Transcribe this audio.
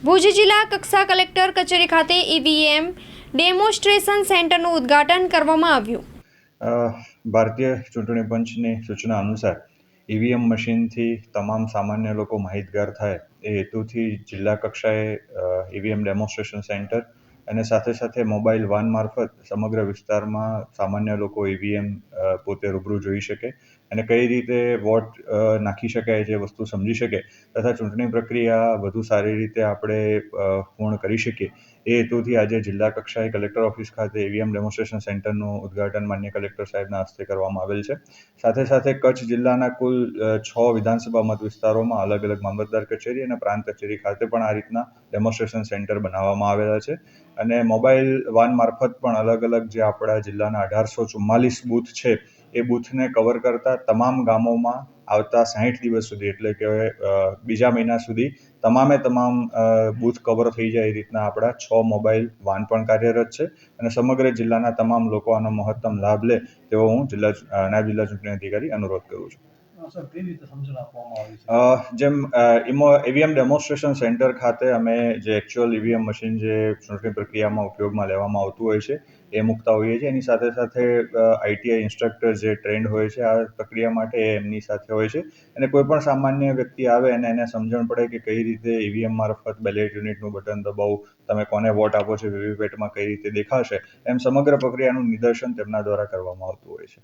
ભુજ જિલ્લા કક્ષા કલેક્ટર કચેરી ખાતે ઈવીએમ ડેમોન્સ્ટ્રેશન સેન્ટરનું ઉદ્ઘાટન કરવામાં આવ્યું. ભારતીય ચૂંટણી પંચની સૂચના અનુસાર ઈવીએમ મશીનથી તમામ સામાન્ય લોકો માહિતગાર થાય એ હેતુથી જિલ્લા કક્ષાએ ઈવીએમ ડેમોન્સ્ટ્રેશન સેન્ટર અને સાથે સાથે મોબાઈલ વાન મારફત સમગ્ર વિસ્તારમાં સામાન્ય લોકો ઈવીએમ પોતે રૂબરૂ જોઈ શકે અને કઈ રીતે વોટ નાખી શકાય છે વસ્તુ સમજી શકે તથા ચૂંટણી પ્રક્રિયા વધુ સારી રીતે આપણે પૂર્ણ કરી શકીએ. એ હેતુથી આજે જિલ્લા કક્ષાએ કલેક્ટર ઓફિસ ખાતે ઈવીએમ ડેમોન્સ્ટ્રેશન સેન્ટરનું ઉદ્ઘાટન માન્ય કલેક્ટર સાહેબના હસ્તે કરવામાં આવેલ છે. સાથે સાથે કચ્છ જિલ્લાના કુલ છ વિધાનસભા મત વિસ્તારોમાં અલગ અલગ મામલતદાર કચેરી અને પ્રાંત કચેરી ખાતે પણ આ રીતના ડેમોન્સ્ટ્રેશન સેન્ટર બનાવવામાં આવેલા છે. અને મોબાઈલ વાન મારફત પણ અલગ અલગ જે આપણા જિલ્લાના અઢારસો ચુમ્માલીસ બૂથ છે એ બૂથને કવર કરતા તમામ ગામોમાં આવતા સાહીઠ દિવસ સુધી, એટલે કે બીજા મહિના સુધી તમામે તમામ બૂથ કવર થઈ જાય એ રીતના આપણા છ મોબાઈલ વાન પણ કાર્યરત છે અને સમગ્ર જિલ્લાના તમામ લોકો આનો મહત્તમ લાભ લે તેવો હું જિલ્લા નાયબ જિલ્લા ચૂંટણી અધિકારી અનુરોધ કરું છું. જેમ ઇમો ઈવીએમ ડેમોન્સ્ટ્રેશન સેન્ટર ખાતે અમે જે એકચ્યુઅલ ઈવીએમ મશીન જે ચૂંટણી પ્રક્રિયામાં ઉપયોગમાં લેવામાં આવતું હોય છે, એ મૂકતા હોઈએ છીએ. એની સાથે સાથે આઈટીઆઈ ઇન્સ્ટ્રક્ટર જે ટ્રેન્ડ હોય છે, આ પ્રક્રિયા માટે એમની સાથે હોય છે. અને કોઈ પણ સામાન્ય વ્યક્તિ આવે અને એને સમજણ પડે કે કઈ રીતે ઈવીએમ મારફત બેલેટ યુનિટનું બટન દબાવવું, તમે કોને વોટ આપો છો વીવીપેટમાં કઈ રીતે દેખાશે, એમ સમગ્ર પ્રક્રિયાનું નિદર્શન તેમના દ્વારા કરવામાં આવતું હોય છે.